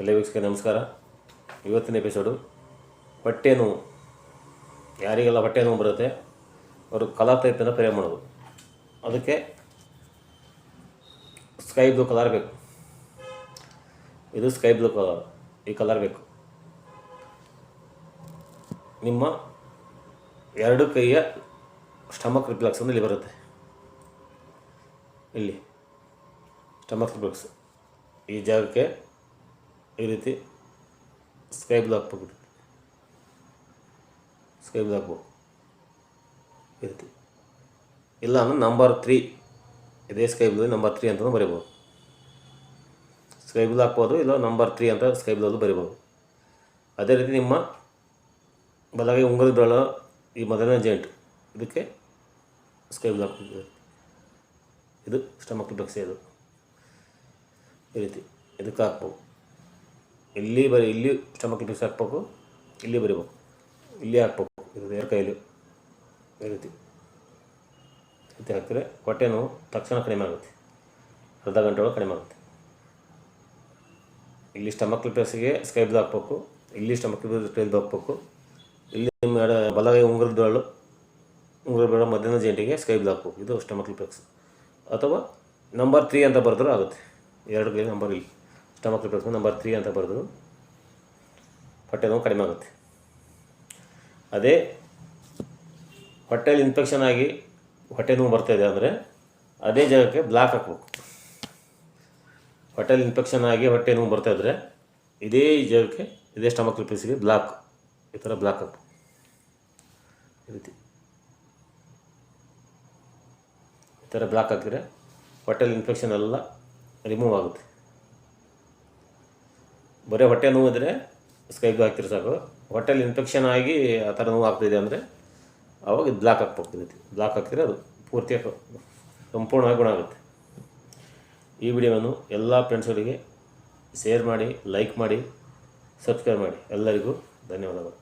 ಎಲ್ಲ ವೀಕ್ಷಕ ನಮಸ್ಕಾರ. ಇವತ್ತಿನ ಎಪಿಸೋಡು ಹೊಟ್ಟೆ ನೋವು ಯಾರಿಗೆಲ್ಲ ಹೊಟ್ಟೆ ನೋವು ಬರುತ್ತೆ, ಅವರು ಕಲರ್ ಟೈಪನ್ನು ಪ್ರೇಮ್ ಮಾಡೋದು. ಅದಕ್ಕೆ ಸ್ಕೈ ಬ್ಲೂ ಕಲರ್ ಬೇಕು. ಇದು ಸ್ಕೈ ಬ್ಲೂ ಕಲರ್ ಈ ಕಲರ್ ಬೇಕು. ನಿಮ್ಮ ಎರಡು ಕೈಯ ಸ್ಟಮಕ್ ರಿಫ್ಲೆಕ್ಸ್ ಇಲ್ಲಿ ಬರುತ್ತೆ. ಇಲ್ಲಿ ಸ್ಟಮಕ್ ರಿಪ್ಲಕ್ಸ್ ಈ ಜಾಗಕ್ಕೆ ಈ ರೀತಿ ಸ್ಕೈ ಬ್ಲಾಕ್ ಹಾಕ್ಬೇಕು ಸ್ಕೈ ಬ್ಲಾಕ್ ಹಾಕ್ಬೇಕು. ಈ ರೀತಿ. ಇಲ್ಲ ಅಂದರೆ ನಂಬರ್ ತ್ರೀ ಇದೇ ಸ್ಕೈ ಬ್ಲೂ ನಂಬರ್ ತ್ರೀ ಅಂತಲೂ ಬರಿಬೋದು. ಸ್ಕೈ ಬ್ಲೂ ಹಾಕ್ಬೋದು ಇಲ್ಲ ನಂಬರ್ ತ್ರೀ ಅಂತ ಸ್ಕೈ ಬ್ಲೂ ಬರಿಬೋದು. ಅದೇ ರೀತಿ ನಿಮ್ಮ ಬಲಗೈ ಉಂಗುರದ ಬೆಳ ಈ ಮೊದಲನೇ ಜಾಯಿಂಟ್ ಇದಕ್ಕೆ ಸ್ಕೈ ಬ್ಲೂ ಹಾಕ್ಬೇಕು ಇದು ಸ್ಟಮಕ್ ಬಗ್ಸೆ ಇದು ಈ ರೀತಿ. ಇದಕ್ಕೆ ಹಾಕ್ಬೇಕು ಇಲ್ಲಿ ಬರೀ ಇಲ್ಲಿ ಸ್ಟಮಕ್ ಪೀಸ್ ಹಾಕ್ಬೇಕು, ಇಲ್ಲಿ ಬರಿಬೇಕು ಇಲ್ಲಿ ಹಾಕ್ಬೇಕು. ಇದು ಎರಡು ಕೈಲಿ. ಈ ರೀತಿ. ರೀತಿ ಹಾಕಿದ್ರೆ ಹೊಟ್ಟೆ ನೋವು ತಕ್ಷಣ ಕಡಿಮೆ ಆಗುತ್ತೆ. ಅರ್ಧ ಗಂಟೆ ಒಳಗೆ ಕಡಿಮೆ ಆಗುತ್ತೆ. ಇಲ್ಲಿ ಸ್ಟಮಕ್ ರಿಫ್ಲೆಕ್ಸ್ಗೆ ಸ್ಕೈಬ್ದು ಹಾಕ್ಬೇಕು. ಇಲ್ಲಿ ಸ್ಟಮಕ್ ಸ್ಕೈಬ್ ಹಾಕ್ಬೇಕು. ಇಲ್ಲಿ ನಿಮ್ಮ ಬಲಗೈ ಉಂಗುರದ ಬೆರಳು ಉಂಗುರದ ಬೆರಳು ಮಧ್ಯಾಹ್ನ ಜಂಟಿಗೆ ಸ್ಕೈಬ್ದು ಹಾಕ್ಬೇಕು. ಇದು ಸ್ಟಮಕ್ ಪ್ಲೇಸ್ ಅಥವಾ ನಂಬರ್ ತ್ರೀ ಅಂತ ಬರೆದ್ರೂ ಆಗುತ್ತೆ. ಎರಡು ಕೈ ನಂಬರ್ ಇಲ್ಲಿ. ಸ್ಟಮಕ್ ರಿಪ್ಲೇಸ್ಮೆಂಟ್ ನಂಬರ್ ತ್ರೀ ಅಂತ ಬರೆದ್ರು. ಹೊಟ್ಟೆ ನೋವು ಕಡಿಮೆ ಆಗುತ್ತೆ. ಅದೇ ಹೊಟ್ಟೆಯಲ್ಲಿ ಇನ್ಫೆಕ್ಷನ್ ಆಗಿ ಹೊಟ್ಟೆ ನೋವು ಬರ್ತಾಯಿದೆ ಅಂದರೆ ಅದೇ ಜಾಗಕ್ಕೆ ಬ್ಲಾಕ್ ಹಾಕ್ಬೇಕು. ಹೊಟ್ಟೆಲಿ ಇನ್ಫೆಕ್ಷನ್ ಆಗಿ ಹೊಟ್ಟೆ ನೋವು ಬರ್ತಾ ಇದ್ರೆ ಇದೇ ಜಾಗಕ್ಕೆ, ಇದೇ ಸ್ಟಮಕ್ ರಿಫ್ಲೆಕ್ಸ್ಗೆ ಬ್ಲಾಕ್ ಈ ಥರ ಬ್ಲಾಕ್ ಹಾಕ್ಬೇಕು. ಈ ರೀತಿ. ಈ ಥರ ಬ್ಲಾಕ್ ಹಾಕಿದರೆ ಹೊಟ್ಟೆಲಿ ಇನ್ಫೆಕ್ಷನ್ ಎಲ್ಲ ರಿಮೂವ್ ಆಗುತ್ತೆ. ಬರೀ ಹೊಟ್ಟೆ ನೋವು ಇದ್ದರೆ ಸ್ಕೈಗೂ ಹಾಕ್ತಿರಿ ಸಾಕು. ಹೊಟ್ಟೆಲಿ ಇನ್ಫೆಕ್ಷನ್ ಆಗಿ ಆ ಥರ ನೋವು ಆಗ್ತಿದೆ ಅಂದರೆ ಅವಾಗ ಇದು ಬ್ಲಾಕ್ ಈ ಬ್ಲಾಕ್ ಹಾಕ್ತಿದ್ರೆ ಅದು ಪೂರ್ತಿಯಾಗಿ ಸಂಪೂರ್ಣವಾಗಿ ಗುಣ ಆಗುತ್ತೆ. ಈ ವಿಡಿಯೋವನ್ನು ಎಲ್ಲ ಫ್ರೆಂಡ್ಸ್ಗಳಿಗೆ ಶೇರ್ ಮಾಡಿ ಲೈಕ್ ಮಾಡಿ ಸಬ್ಸ್ಕ್ರೈಬ್ ಮಾಡಿ. ಎಲ್ಲರಿಗೂ ಧನ್ಯವಾದಗಳು.